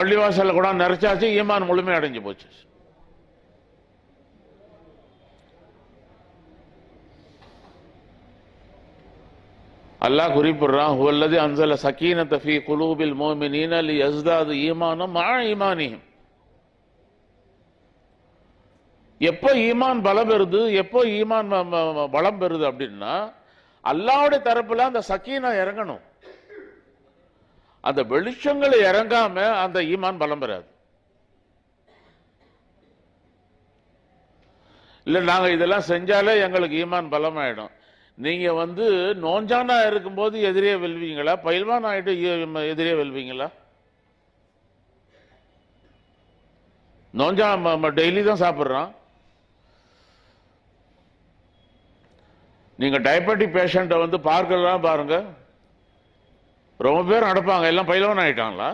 பள்ளிவாசல்ல கூட நிறைச்சாச்சு ஈமான் முழுமை அடைஞ்சு போச்சு. அல்லாஹ் குறிப்பிடுறான் ஹுவல்லது அன்சல சக்கீனத ஃபி குலூபில் மோமி லி யஸ்தாது ஈமானம் மா ஈமானிஹிம். எப்போ ஈமான் பலம் பெறுது எப்போ ஈமான் பலம் பெறுது அப்படின்னா அல்லாவுடைய தரப்புல அந்த சக்கீனா இறங்கணும். அந்த வெளிச்சங்கள் இறங்காம அந்த ஈமான் பலம் பெறாது. இல்லை நாங்கள் இதெல்லாம் செஞ்சாலே எங்களுக்கு ஈமான் பலமாயிடும். நீங்கள் வந்து நோஞ்சானா இருக்கும்போது எதிரே வெல்வீங்களா? பயில்வான் ஆயிட்டு எதிரே வெல்வீங்களா? நோஞ்சா டெய்லி தான் சாப்பிட்றோம் நீங்கள் டயபெட்டிக் பேஷண்ட்டை வந்து பார்க்கலாம் பாருங்கள் ரொம்ப பேர் நடப்பாங்க. எல்லாம் பயிலவான் ஆயிட்டாங்களா?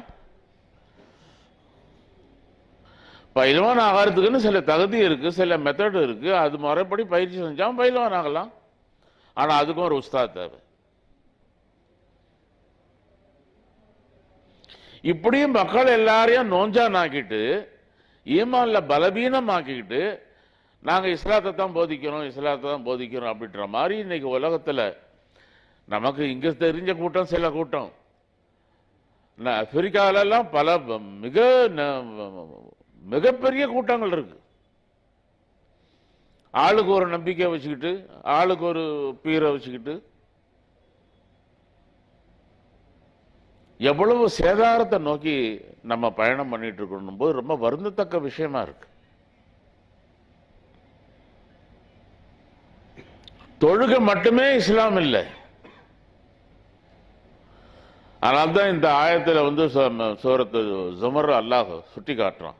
பயிலவான் ஆகிறதுக்குன்னு சில தகுதி இருக்கு சில மெத்தட் இருக்கு. அது முறைப்படி பயிற்சி செஞ்சா பயிலவான் ஆகலாம். ஆனா அதுக்கும் ஒரு உஸ்தாத் தேவை. இப்படியும் மக்கள் எல்லாரையும் நோஞ்சானாக்கிட்டு ஈமான்ல பலவீனமாக்கிக்கிட்டு நாங்கள் இஸ்லாத்தை தான் போதிக்கிறோம் இஸ்லாத்தை தான் போதிக்கிறோம் அப்படின்ற மாதிரி இன்னைக்கு உலகத்தில் நமக்கு இங்கே தெரிஞ்ச கூட்டம் சில கூட்டம். ந- பல மிக ந- மிகப்பெரிய கூட்டங்கள் இருக்கு. ஆளுக்கு ஒரு நம்பிக்கை வச்சுக்கிட்டு ஆளுக்கு ஒரு பீரை வச்சுக்கிட்டு எவ்வளவு சேதாரத்தை நோக்கி நம்ம பயணம் பண்ணிட்டு இருக்கணும் போது ரொம்ப வருந்தத்தக்க விஷயமா இருக்கு. தொழுகை மட்டுமே இஸ்லாம் இல்லை. அதனால்தான் இந்த ஆயத்தில் வந்து சு- சூரத்து ஜுமர் அல்லாஹ் சுட்டி காட்டுறான்.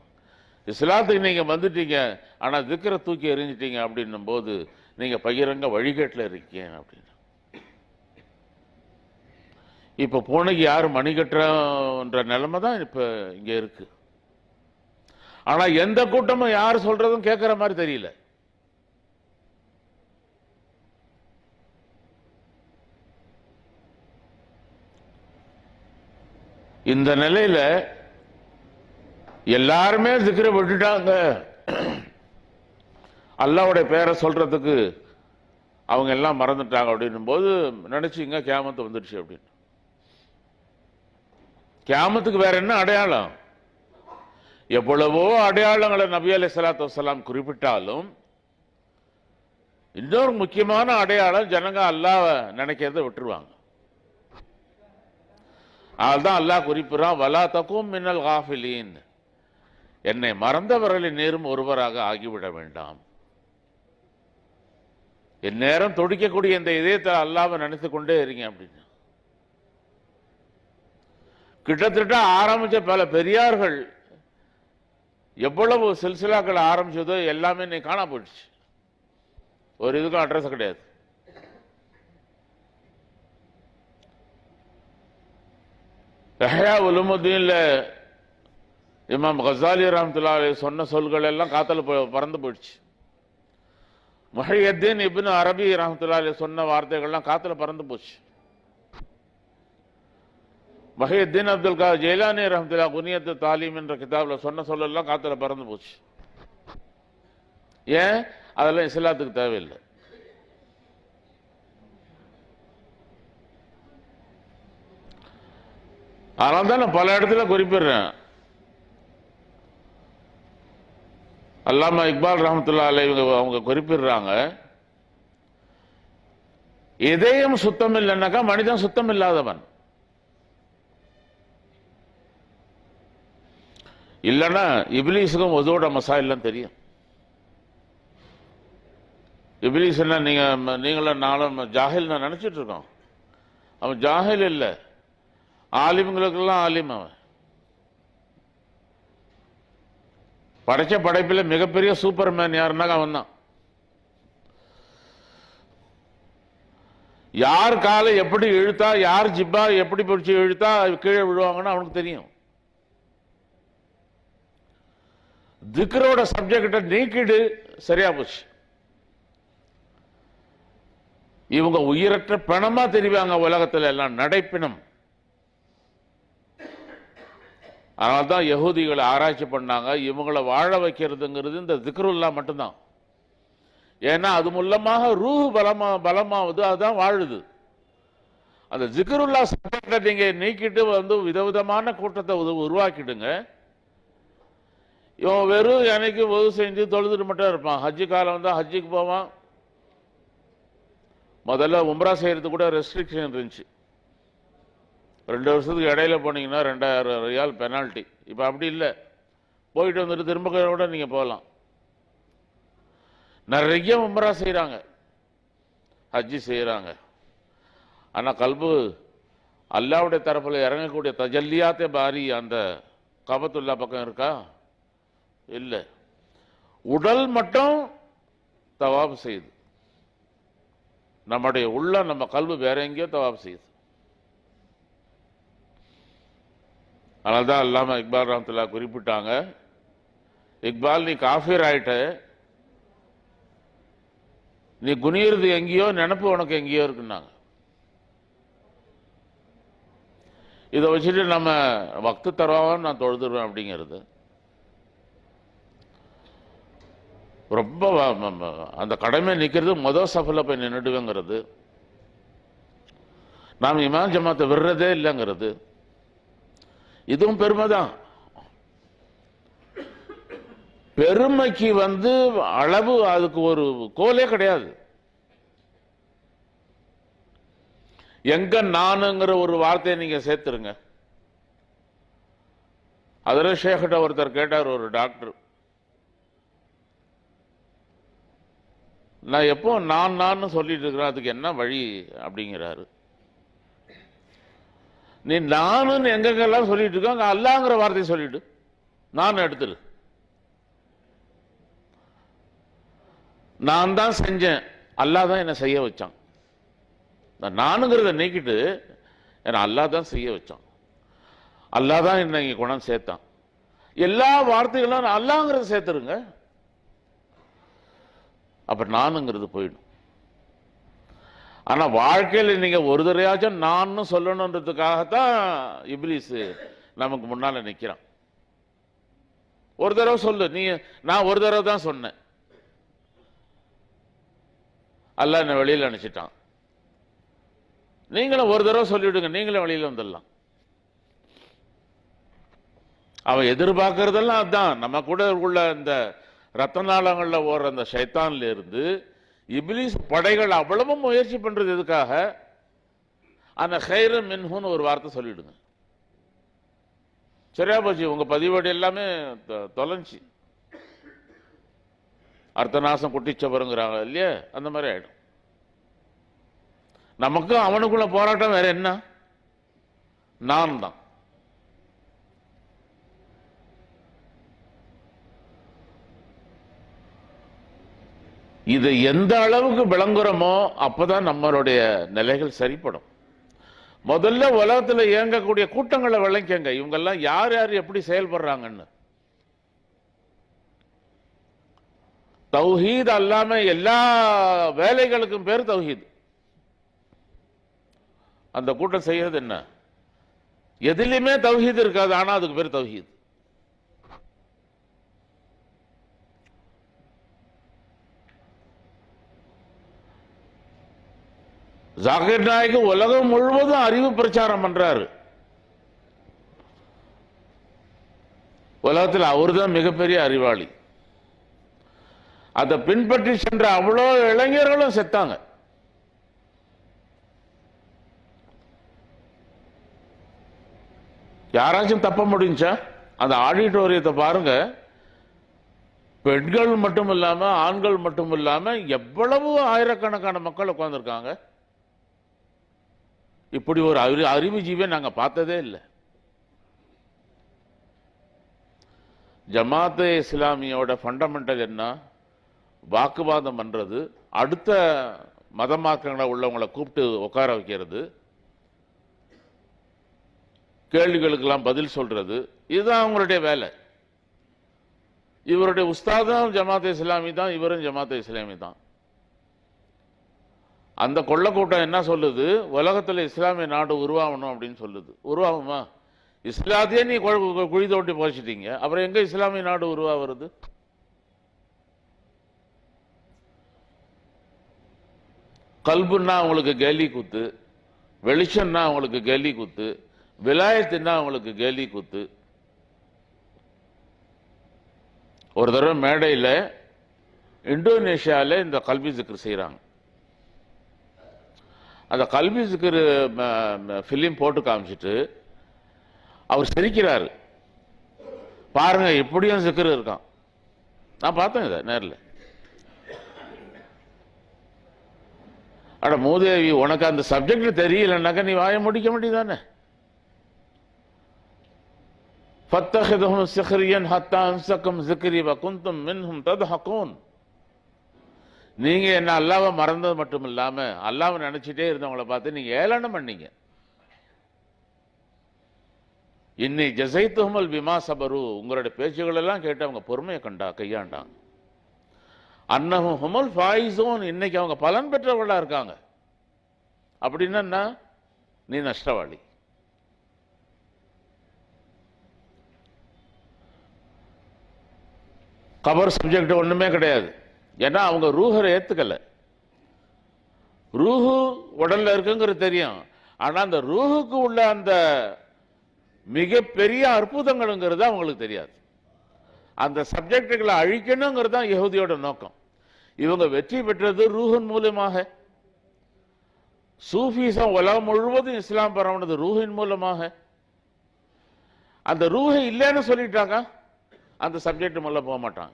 இஸ்லாத்துக்கு நீங்கள் வந்துட்டீங்க ஆனால் திக்கரை தூக்கி எறிஞ்சிட்டீங்க அப்படின்னும் போது நீங்கள் பகிரங்க வழிகேட்டில் இருக்கீங்க அப்படின்னு. இப்போ பூனைக்கு யார் மணி கட்டுறன்ற நிலைமை தான் இப்போ இங்கே இருக்குது ஆனால் எந்த கூட்டமும் யார் சொல்கிறதும் கேட்குற மாதிரி தெரியல. இந்த நிலையில எல்லாருமே திக்கிற விட்டுட்டாங்க. அல்லாவுடைய பேரை சொல்றதுக்கு அவங்க எல்லாம் மறந்துட்டாங்க அப்படின்னும் போது நினைச்சிங்க கேமத்து வந்துடுச்சு அப்படின்னு. கேமத்துக்கு வேற என்ன அடையாளம்? எவ்வளவோ அடையாளங்களை நபி அலி சலாத்து வலாம் குறிப்பிட்டாலும் இன்னொரு முக்கியமான அடையாளம் ஜனங்க அல்லாவை நினைக்கிறத விட்டுருவாங்க. அதுதான் அல்லாஹ் குறிப்பிடுறான் வலா தக்கும் மின்னல் காஃபிலீன். என்னை மறந்தவர்களின் நேரும் ஒருவராக ஆகிவிட வேண்டாம். என் நேரம் துடிக்கக்கூடிய இந்த இதயத்தை அல்லாவை நினைத்து கொண்டே இருங்க அப்படின்னு. கிட்டத்தட்ட ஆரம்பித்த பல பெரியார்கள் எவ்வளவு சில்சிலாக்கள் ஆரம்பிச்சதோ எல்லாமே இன்னைக்கு காணா போயிடுச்சு. ஒரு இதுக்கும் அட்ரஸ் கிடையாது. எஹயா உலுமுத்தீன்ல இமாம் கசாலி ரஹமத்துல்லா சொன்ன சொல்கள் எல்லாம் காத்தல பறந்து போயிடுச்சு. முஹையத்தீன் இப்னு அரபி ரஹமத்துல்லா சொன்ன வார்த்தைகள்லாம் காத்துல பறந்து போச்சு. மஹியுத்தீன் அப்துல் கா ஜெயிலானி ரஹமத்துல்லா குனியத்து தாலீம் என்ற கிதாபில் சொன்ன சொல்லெல்லாம் காத்துல பறந்து போச்சு. ஏன்? அதெல்லாம் இஸ்லாத்துக்கு தேவையில்லை. அதனால தான் நான் பல இடத்துல குறிப்பிடுறேன். அல்லாமா இக்பால் ரஹமத்துல்லா அலை இவங்க அவங்க குறிப்பிடுறாங்க இதயம் சுத்தம் இல்லைன்னாக்கா மனிதன் சுத்தம் இல்லாதவன் இல்லைன்னா இபிலிஸுக்கும் ஒதுவோட மசாயில்லாம் தெரியும். இபிலிஸ் என்ன நீங்கள் நீங்களும் நானும் ஜாகில் நான் நினைச்சிட்டு இருக்கோம். அவன் ஜாஹில் இல்லை. ஆலிம்களுக்கெல்லாம் ஆலிம் அவன். படைச்ச படைப்பில் மிகப்பெரிய சூப்பர்மேன் யாருனாக்க அவன் தான் யார் காலை எப்படி இழுத்தா யார் ஜிப்பா எப்படி பிடிச்சி இழுத்தா கீழே விழுவாங்கன்னு அவனுக்கு தெரியும். திக்ரோட சப்ஜெக்ட நீக்கிடு சரியா போச்சு. இவங்க உயிரற்ற பிணமா தெரிவாங்க உலகத்தில் எல்லாம் நடைப்பிணம். அதனால தான் யகூதிகளை ஆராய்ச்சி பண்ணாங்க. இவங்களை வாழ வைக்கிறதுங்கிறது இந்த திக்ருல்லா மட்டும்தான். ஏன்னா அது மூலமாக ரூஹ் பலமா பலமாவது அதுதான் வாழுது. அந்த ஜிக்ருல்லா சட்டத்தை நீங்கள் நீக்கிட்டு வந்து விதவிதமான கூட்டத்தை உருவாக்கிடுங்க. இவன் வெறும் எனக்கு உதவு செஞ்சு தொழுதுட்டு மட்டும் இருப்பான். ஹஜ்ஜு காலம் வந்தால் ஹஜ்ஜுக்கு போவான். முதல்ல உம்ரா செய்கிறது கூட ரெஸ்ட்ரிக்ஷன் இருந்துச்சு. ரெண்டு வருஷத்துக்கு இடையில போனீங்கன்னா ரெண்டாயிரம் ரியால் பெனால்ட்டி இப்போ அப்படி இல்லை. போயிட்டு வந்துட்டு திரும்ப கூட நீங்கள் போகலாம். நிறைய உம்ரா செய்கிறாங்க ஹஜ்ஜி செய்கிறாங்க ஆனால் கல்பு அல்லாவுடைய தரப்பில் இறங்கக்கூடிய தஜல்லியாத்தே பாரி அந்த கபத்துல்லா பக்கம் இருக்கா? இல்லை. உடல் மட்டும் தவாப் செய்யுது. நம்முடைய உள்ள நம்ம கல்வி வேற எங்கேயோ தவாப் செய்யுது. அதனால தான் அல்லாம இக்பால் ராம்துல்லா குறிப்பிட்டாங்க இக்பால் நீ காஃபீர் ஆயிட்ட. நீ குனியிறது எங்கேயோ நினப்பு உனக்கு எங்கேயோ இருக்குன்னாங்க. இதை வச்சுட்டு நம்ம வக்து தருவான்னு நான் தொழுதுருவேன் அப்படிங்கிறது. ரொம்ப அந்த கடமை நிற்கிறது மொதல் சஃபில் போய் நின்றுடுவேங்கிறது. நாம் இமாம் ஜமாத்தை விடுறதே இல்லைங்கிறது. இதுவும் பெருமை தான் பெருமைக்கு வந்து அளவு அதுக்கு ஒரு கோலே கிடையாது. எங்க நானுங்கிற ஒரு வார்த்தையை நீங்க சேர்த்துருங்க. அதில் ஷேக்கிட்ட ஒருத்தர் கேட்டார் ஒரு டாக்டர். நான் எப்போ நான் நான் சொல்லிட்டு இருக்கிறேன் அதுக்கு என்ன வழி அப்படிங்கிறாரு. நீ நானுன்னு எங்கெங்கெல்லாம் சொல்லிட்டு இருக்கோ அங்க அல்லாங்கிற வார்த்தையை சொல்லிட்டு. நான் எடுத்துரு. நான் தான் செஞ்சேன். அல்லாஹ் தான் என்னை செய்ய வச்சான். நானுங்கிறத நீக்கிட்டு என்னை அல்லாஹ் தான் செய்ய வச்சான். அல்லாஹ் தான் என்னை இங்கே குணம் சேர்த்தான். எல்லா வார்த்தைகளும் நான் அல்லாங்கிறத சேர்த்துருங்க. அப்ப நானுங்கிறது போயிடும். ஆனால் வாழ்க்கையில் நீங்கள் ஒரு தடவையாச்சும் நான் சொல்லணுன்றதுக்காகத்தான் இப்லீஸ் நமக்கு முன்னால் நிற்கிறான் ஒரு தடவை சொல்லு. நீ நான் ஒரு தடவை தான் சொன்னேன். அல்ல என்னை வெளியில் அனுப்பிச்சிட்டான். நீங்களும் ஒரு தடவை சொல்லிவிடுங்க. நீங்களும் வெளியில் வந்துடலாம். அவன் எதிர்பார்க்கறதெல்லாம் அதுதான் நம்ம கூட உள்ள இந்த ரத்த நாளங்களில் ஓடுற அந்த சைத்தான்லேருந்து இருந்து இபிலிஸ் படைகள் அவ்வளவும் முயற்சி பண்றது எதுக்காக? அந்த ஹைரம் மின்ஹுன்னு ஒரு வார்த்தை சொல்லிடுங்க. சரியா போச்சு? உங்க பதிவேடு எல்லாமே தொலைஞ்சி. அர்த்தநாசம் குட்டிச்சவருங்கிறாங்க இல்லையா? அந்த மாதிரி ஆயிடும். நமக்கும் அவனுக்குள்ள போராட்டம் வேற என்ன? நான் தான் இது எந்த அளவுக்கு விளங்குறோமோ அப்போதான் நம்மளுடைய நிலைகள் சரிப்படும். முதல்ல உலகத்தில் இயங்கக்கூடிய கூட்டங்களை விளங்கிக்கங்க. இவங்கெல்லாம் யார் யார் எப்படி செயல்படுறாங்கன்னு. தௌஹீத் அல்லாம எல்லா வேலைகளுக்கும் பேர் தௌஹீத். அந்த கூட்டம் செய்யறது என்ன? எதுலையுமே தௌஹீத் இருக்காது ஆனால் அதுக்கு பேர் தௌஹீத். ஜாகிர் நாயக் உலகம் முழுவதும் அறிவு பிரச்சாரம் பண்றாரு. உலகத்தில் அவர்தான் மிகப்பெரிய அறிவாளி. அதை பின்பற்றி சென்ற அவ்வளோ இளைஞர்களும் செத்தாங்க. யாராச்சும் தப்ப முடிஞ்சா அந்த ஆடிட்டோரியத்தை பாருங்க. பெண்கள் மட்டும் இல்லாம ஆண்கள் மட்டும் இல்லாம எவ்வளவு ஆயிரக்கணக்கான மக்கள் உட்காந்துருக்காங்க இப்படி ஒரு அறி அறிவு ஜீவியை நாங்கள் பார்த்ததே இல்லை. ஜமாத்தே இஸ்லாமியோட ஃபண்டமெண்டல் என்ன? வாக்குவாதம் பண்ணுறது அடுத்த மதமாக்கங்களை உள்ளவங்களை கூப்பிட்டு உட்கார வைக்கிறது. கேள்விகளுக்கெல்லாம் பதில் சொல்கிறது இதுதான் அவங்களுடைய வேலை. இவருடைய உஸ்தாதும் ஜமாத் இஸ்லாமி தான் இவரும் ஜமாத் இஸ்லாமி தான் அந்த கொள்ள கூட்டம் என்ன சொல்லுது? உலகத்தில் இஸ்லாமிய நாடு உருவாகணும் அப்படின்னு சொல்லுது. உருவாகுமா? இஸ்லாத்தையே நீ குழி தோட்டி போச்சிட்டீங்க அப்புறம் எங்கே இஸ்லாமிய நாடு உருவாகிறது? கல்புன்னா உங்களுக்கு கேலி குத்து வெளிச்சம்னா உங்களுக்கு கேலி குத்து விலாயத்துன்னா உங்களுக்கு கேலி குத்து. ஒரு தடவை மேடையில் இந்தோனேஷியாவில் இந்த கல்வி சிக்கர் செய்கிறாங்க அந்த கல்வி சிக்கர் ஃபிலிம் போட்டு காமிச்சிட்டு அவர் சிரிக்கிறார். பாருங்க எப்படியும் சிக்கர் இருக்கான். நான் பார்த்தேன் இதை நேரில். அட மூதேவி உனக்கு அந்த சப்ஜெக்ட் தெரியலன்னாக்கா நீ வாய முடிக்க முடியுதானே ஃபத்தஹிதஹும் சிஹ்ரியன் ஹத்தான் அம்சக்கும் சிக்ரி வகுந்தும் மின்ஹும் தத்ஹகூன். நீங்க என்ன அல்லாவை மறந்தது மட்டும் இல்லாம அல்லாவை நினைச்சிட்டே இருந்தவங்கள பார்த்து நீங்க ஏளனம் பண்ணீங்க. இன்னி ஜசைத்துஹமல் பிமா சபரு உங்களுடைய பேச்சுகள் எல்லாம் கேட்டு அவங்க பொறுமையை கண்டா கையாண்டாங்க. அன்னஹும் ஹுமல் ஃபாயிசோன் இன்னைக்கு அவங்க பலன் பெற்றவர்களா இருக்காங்க. அப்படின்னா நீ நஷ்டவாளி. கபர் சப்ஜெக்ட் ஒன்றுமே கிடையாது. ஏன்னா அவங்க ரூஹரை ஏத்துக்கல. ரூஹு உடல்ல இருக்குங்கிறது தெரியும். ஆனா அந்த ரூஹுக்கு உள்ள அந்த மிகப்பெரிய அற்புதங்கள்ங்கிறது அவங்களுக்கு தெரியாது. அந்த சப்ஜெக்டுகளை அழிக்கணுங்கிறது தான் யகுதியோட நோக்கம். இவங்க வெற்றி பெற்றது ரூஹின் மூலமாக சூஃபிசம் உலகம் முழுவதும் இஸ்லாம் பரவுனது ரூஹின் மூலமாக. அந்த ரூஹை இல்லைன்னு சொல்லிட்டாங்க அந்த சப்ஜெக்ட் மேல போக மாட்டாங்க.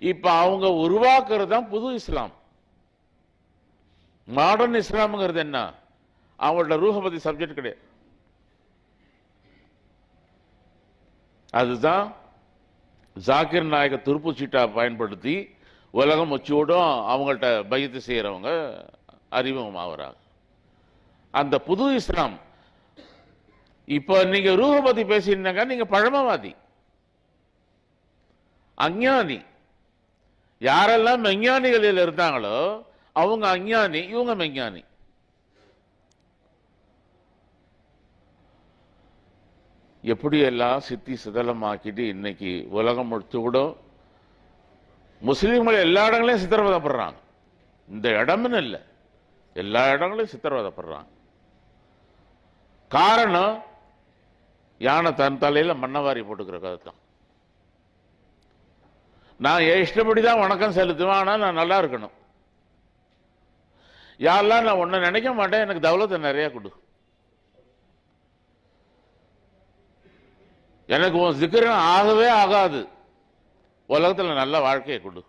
இப்ப அவங்க உருவாக்குறது தான் புது இஸ்லாம். மாடர்ன் இஸ்லாம்ங்கிறது என்ன? அவங்களோட ரூஹ சப்ஜெக்ட் கிடையாது. அதுதான் ஜாக்கிர் நாயக துருப்பு சீட்டா பயன்படுத்தி உலகம் வச்சுவிடும் அவங்கள்ட்ட பயத்து அறிமுகம் ஆவாரா அந்த புது இஸ்லாம் இப்போ நீங்கள் ரூஹ பத்தி பேசினாங்க நீங்கள் பழமவாதி அஞ்ஞானி. யாரெல்லாம் மெஞ்ஞானிகளில் இருந்தாங்களோ அவங்க அஞ்ஞானி இவங்க மெஞ்ஞானி. எப்படியெல்லாம் சித்தி சிதலமாக்கிட்டு இன்னைக்கு உலகம் முடிச்சு கூட முஸ்லீம்கள் எல்லா இடங்களையும் சித்திரவதப்படுறாங்க. இந்த இடம்னு இல்லை. எல்லா இடங்களையும் சித்திரவதப்படுறாங்க. காரணம் யானை தன் தலையில மண்ணவாரி போட்டுக்கிற கதை தான் நான் என் இஷ்டப்படி தான் வணக்கம் செலுத்துவேன் ஆனால் நான் நல்லா இருக்கணும். யாரெல்லாம் நான் ஒன்றை நினைக்க மாட்டேன் எனக்கு தௌலத்தை நிறைய கொடு. எனக்கு உன் சிக்கரம் ஆகவே ஆகாது. உலகத்தில் நல்ல வாழ்க்கையை கொடு.